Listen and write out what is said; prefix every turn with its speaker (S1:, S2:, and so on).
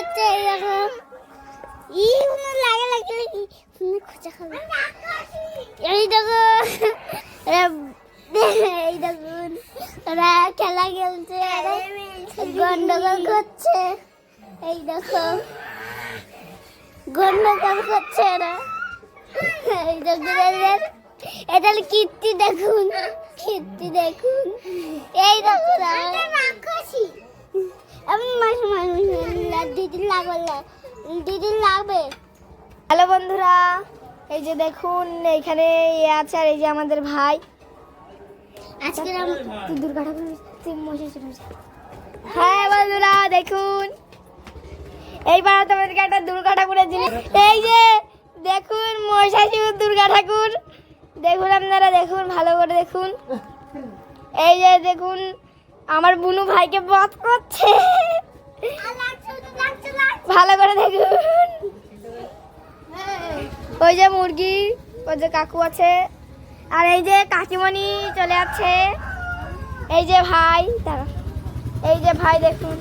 S1: হচ্ছে দেখো ই উনো লাগে এই দেখো এই দেখুন ওরা খেলা খেলছে, গন্ডগোল করছে। এই দেখো, গন্ডগোল করছে এরা। এই দেখুন এটার কীর্তি দেখুন কীর্তি দেখুন। এই দেখুন আমি মাস মাস। দিদির লাগবে দিদির লাগবে।
S2: হ্যালো বন্ধুরা এই যে দেখুন এইখানে ইয়ে আছে আর এই যে আমাদের ভাই।
S1: আজকে
S2: হ্যাঁ বন্ধুরা দেখুন। এইবার তোমাদেরকে একটা দুর্গা ঠাকুরের জিনিস এই যে দেখুন মশাশিব দুর্গা ঠাকুর। দেখুন আপনারা দেখুন ভালো করে দেখুন। এই যে দেখুন আমার বুনু ভাইকে বধ করছে। ভালো করে দেখুন। ওই যে মুরগি, ওই যে কাকু আছে। আর এই যে কাকিমণি চলে আছে এই যে ভাই তারা এই যে ভাই দেখুন।